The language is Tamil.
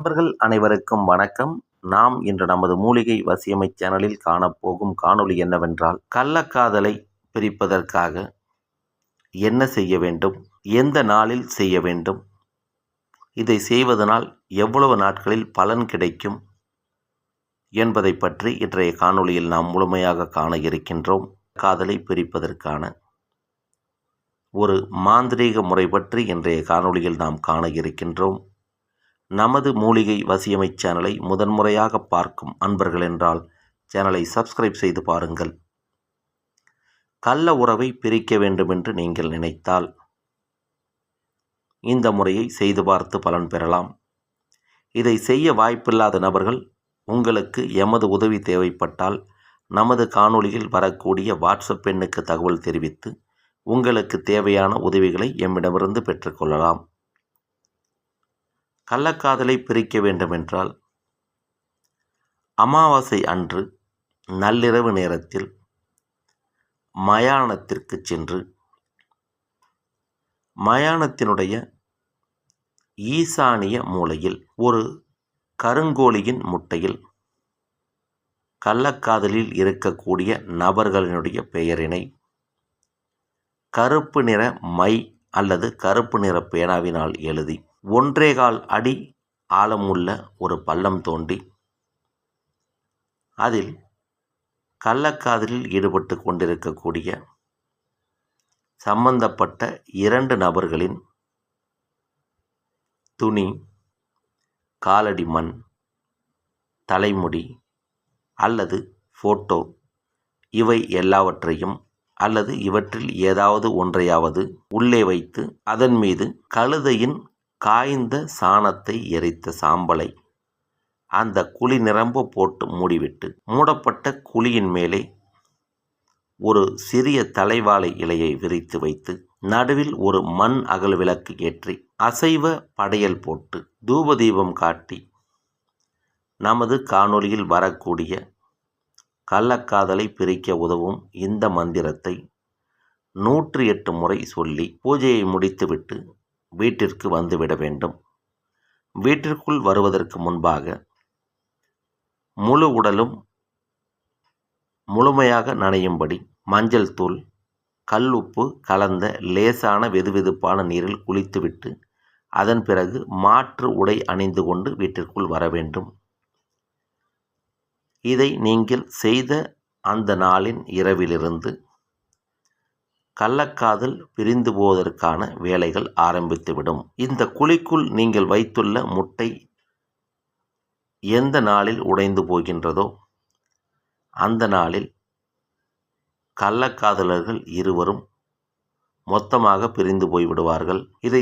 நண்பர்கள் அனைவருக்கும் வணக்கம். நாம் இன்று நமது மூலிகை வசியமை சேனலில் காணப்போகும் காணொளி என்னவென்றால் கள்ளக்காதலை பிரிப்பதற்காக என்ன செய்ய வேண்டும்? எந்த நாளில் செய்ய வேண்டும்? இதை செய்வதனால் எவ்வளவு நாட்களில் பலன் கிடைக்கும்? என்பதை பற்றி இன்றைய காணொளியில் நாம் முழுமையாக காண இருக்கின்றோம். காதலை பிரிப்பதற்கான ஒரு மாந்திரீக முறை பற்றி இன்றைய காணொளியில் நாம் காண இருக்கின்றோம். நமது மூலிகை வசியமை சேனலை முதன்முறையாக பார்க்கும் அன்பர்கள் என்றால் சேனலை சப்ஸ்கிரைப் செய்து பாருங்கள். கள்ள உறவை பிரிக்க வேண்டுமென்று நீங்கள் நினைத்தால் இந்த முறையை செய்து பார்த்து பலன் பெறலாம். இதை செய்ய வாய்ப்பில்லாத நபர்கள் உங்களுக்கு எமது உதவி தேவைப்பட்டால் நமது காணொளியில் வரக்கூடிய வாட்ஸ்அப் எண்ணுக்கு தகவல் தெரிவித்து உங்களுக்கு தேவையான உதவிகளை எம்மிடமிருந்து பெற்றுக்கொள்ளலாம் கள்ளக்காதலை பிரிக்க வேண்டுமென்றால் அமாவாசை அன்று நள்ளிரவு நேரத்தில் மயானத்திற்கு சென்று மயானத்தினுடைய ஈசானிய மூலையில் ஒரு கருங்கோழியின் முட்டையில் கள்ளக்காதலில் இருக்கக்கூடிய நபர்களினுடைய பெயரினை கருப்பு நிற மை அல்லது கருப்பு நிற பேனாவினால் எழுதி ஒன்றேகால் அடி ஆழமுள்ள ஒரு பள்ளம் தோண்டி அதில் கள்ளக்காதலில் ஈடுபட்டு கொண்டிருக்கக்கூடிய சம்பந்தப்பட்ட இரண்டு நபர்களின் துணி காலடி மண் தலைமுடி அல்லது ஃபோட்டோ இவை எல்லாவற்றையும் அல்லது இவற்றில் ஏதாவது ஒன்றையாவது உள்ளே வைத்து அதன் மீது கழுதையின் காய்ந்த சாணத்தை எரித்த சாம்பலை. அந்த குழி நிரம்ப போட்டு மூடிவிட்டு மூடப்பட்ட குழியின் மேலே ஒரு சிறிய தலைவாழை இலையை விரித்து வைத்து நடுவில் ஒரு மண் அகல் விளக்கு ஏற்றி அசைவ படையல் போட்டு தூபதீபம் காட்டி நமது காணொளியில் வரக்கூடிய கள்ளக்காதலை பிரிக்க உதவும் இந்த மந்திரத்தை நூற்றி எட்டு முறை சொல்லி பூஜையை முடித்துவிட்டு வீட்டிற்கு வந்துவிட வேண்டும். வீட்டிற்குள் வருவதற்கு முன்பாக முழு உடலும் முழுமையாக நனையும்படி மஞ்சள் தூள் கல் உப்பு கலந்த லேசான வெதுவெதுப்பான நீரில் குளித்துவிட்டு அதன் பிறகு மாற்று உடை அணிந்து கொண்டு வீட்டிற்குள் வர வேண்டும். இதை நீங்கள் செய்த அந்த நாளின் இரவிலிருந்து கள்ளக்காதல் பிரிந்து போவதற்கான வேலைகள் ஆரம்பித்துவிடும். இந்த குழிக்குள் நீங்கள் வைத்துள்ள முட்டை எந்த நாளில் உடைந்து போகின்றதோ அந்த நாளில் கள்ளக்காதலர்கள் இருவரும் மொத்தமாக பிரிந்து போய்விடுவார்கள். இதை